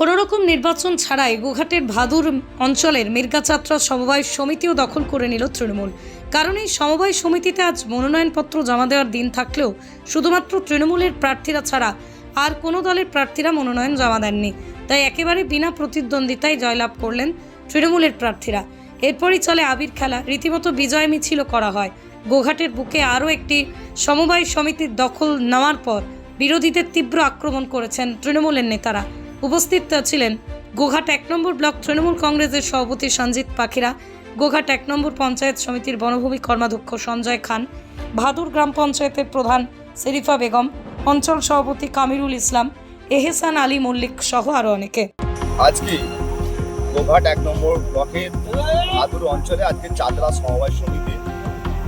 কোনো রকম নির্বাচন ছাড়াই গোঘাটের ভাদুর অঞ্চলের মির্গাচাত্রা সমবায় সমিতিও দখল করে নিল তৃণমূল। কারণ এই সমবায় সমিতিতে আজ মনোনয়নপত্র জমা দেওয়ার দিন থাকলেও শুধুমাত্র তৃণমূলের প্রার্থীরা ছাড়া আর কোনো দলের প্রার্থীরা মনোনয়ন জমা দেননি। তাই একেবারে বিনা প্রতিদ্বন্দ্বিতায় জয়লাভ করলেন তৃণমূলের প্রার্থীরা। এরপরই চলে আবির খেলা। রীতিমতো বিজয় মিছিল করা হয়। গোঘাটের বুকে আরও একটি সমবায় সমিতির দখল নেওয়ার পর বিরোধীদের তীব্র আক্রমণ করেছেন তৃণমূলের নেতারা। উপস্থিত ছিলেন গোঘাট এক নম্বর ব্লক তৃণমূল কংগ্রেসের সভাপতি সঞ্জিত পাখিরা, গোঘাট এক নম্বর পঞ্চায়েত সমিতির বনভূমি কর্মাধ্যক্ষ সঞ্জয় খান ভাদুর গ্রাম পঞ্চায়েতের প্রধান সেরিফা বেগম, অঞ্চল সভাপতি কামিরুল ইসলাম, এহেসান আলী মল্লিক সহ আরও অনেকে। আজকে গোঘাট এক নম্বর ব্লকের আদুর অঞ্চলে আজকে চাঁদরা সমবায় সমিতি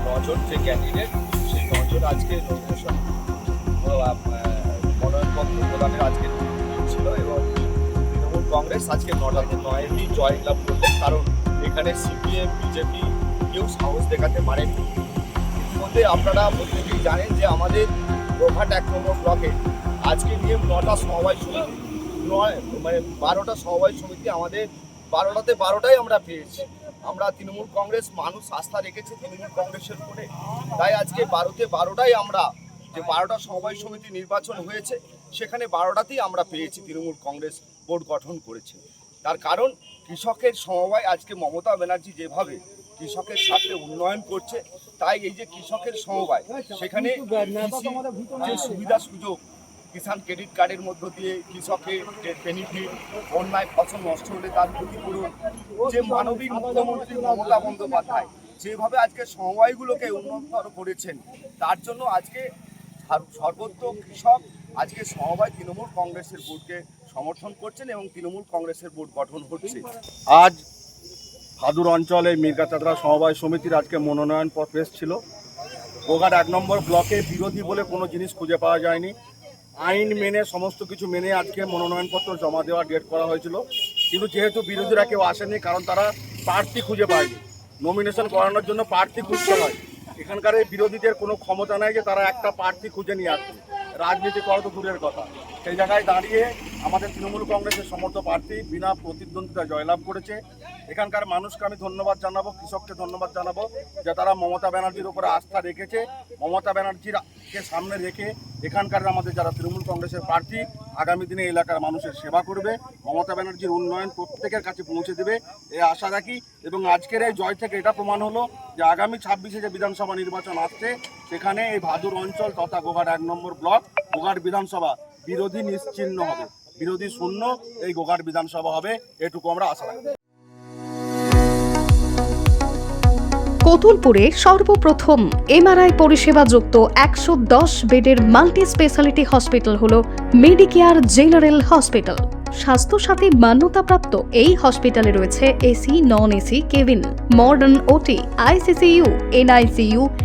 নজন যে ক্যান্ডিডেট সেই নজন আজকে মনোনয়নপত্র প্রদানের আজকে কংগ্রেস আজকে নটাতে নয়টি লাভ করলেন কারণ এখানে সিপিএম, বিজেপি কেউ সাহস দেখাতে পারেনি। মধ্যে আপনারা প্রত্যেকেই জানেন যে আমাদের গোঘাট এক নম্বর ব্লকে আজকে নিয়ে নটা সমবায় সমিতি, নয় মানে বারোটা সমবায় সমিতি আমাদের বারোটাতে বারোটাই আমরা পেয়েছি। আমরা তৃণমূল কংগ্রেস মানুষ আস্থা রেখেছে তৃণমূল কংগ্রেসের উপরে। তাই আজকে বারোতে বারোটাই আমরা যে বারোটা সমবায় সমিতি নির্বাচন হয়েছে, সেখানে বারোটাতেই আমরা পেয়েছি তৃণমূল কংগ্রেস বোর্ড গঠন করেছে। তার কারণ কৃষকের সমবায় আজকে মমতা ব্যানার্জি যেভাবে কৃষকের সাথে উন্নয়ন করছে, তাই এই যে কৃষকের সমবায়, সেখানে যে সুবিধা সুযোগ, কিষাণ ক্রেডিট কার্ডের মধ্য দিয়ে কৃষকের যে বেনিফিট বন্যায় ফসল নষ্ট হলে তার ক্ষতিপূরণ যে মানবিক মুখ্যমন্ত্রী মমতা বন্দ্যোপাধ্যায় যেভাবে আজকে সমবায়গুলোকে উন্নতর করেছেন, তার জন্য আজকে সর্বত্র কৃষক আজকে সমবায় তৃণমূল কংগ্রেসের বোর্ডকে সমর্থন করছেন এবং তৃণমূল কংগ্রেসের বোর্ড গঠন হচ্ছে। আজ ভাদুর অঞ্চলে মির্গাচাতরা সমবায় সমিতির আজকে মনোনয়ন পত্র ছিল। গোঘাট এক নম্বর ব্লকে বিরোধী বলে কোনো জিনিস খুঁজে পাওয়া যায়নি। আইন মেনে, সমস্ত কিছু মেনে আজকে মনোনয়নপত্র জমা দেওয়া ডেট করা হয়েছিল। কিন্তু যেহেতু বিরোধীরা কেউ আসেনি কারণ তারা প্রার্থী খুঁজে পায়নি। নমিনেশন করানোর জন্য প্রার্থী খুঁজতে হয়। এখানকার এই বিরোধীদের কোনো ক্ষমতা নাই যে তারা একটা প্রার্থী খুঁজে নিয়ে আসবে। রাজনীতি করা তো দূরের কথা। সেই জায়গায় দাঁড়িয়ে আমাদের তৃণমূল কংগ্রেসের সমর্থ প্রার্থী বিনা প্রতিদ্বন্দ্বিতা জয়লাভ করেছে। এখানকার মানুষকে আমি ধন্যবাদ জানাব, কৃষককে ধন্যবাদ জানাব যে তারা মমতা ব্যানার্জির উপরে আস্থা রেখেছে। মমতা ব্যানার্জির কে সামনে রেখে এখানকার আমাদের যারা তৃণমূল কংগ্রেসের প্রার্থী, আগামী দিনে এলাকার মানুষের সেবা করবে। মমতা ব্যানার্জির উন্নয়ন প্রত্যেকের কাছে পৌঁছে দেবে, এ আশা রাখি। এবং আজকের এই জয় থেকে এটা প্রমাণ হলো যে আগামী ছাব্বিশে যে বিধানসভা নির্বাচন আসছে, সেখানে এই ভাদুর অঞ্চল তথা গোঘাট এক নম্বর ব্লক, গোঘাট বিধানসভা বিরোধী নিশ্চিহ্ন হবে। বিরোধী শূন্য এই গোঘাট বিধানসভা হবে, এটুকু আমরা আশা রাখি। কতুলপুরে সর্বপ্রথম এমআরআই পরিষেবা যুক্ত একশো দশ বেডের মাল্টি স্পেশালিটি হসপিটাল হল মেডিকেয়ার জেনারেল হসপিটাল। স্বাস্থ্যসাথী মান্যতাপ্রাপ্ত এই হসপিটালে রয়েছে AC, non AC, cabin, modern OT, ICCU, NICU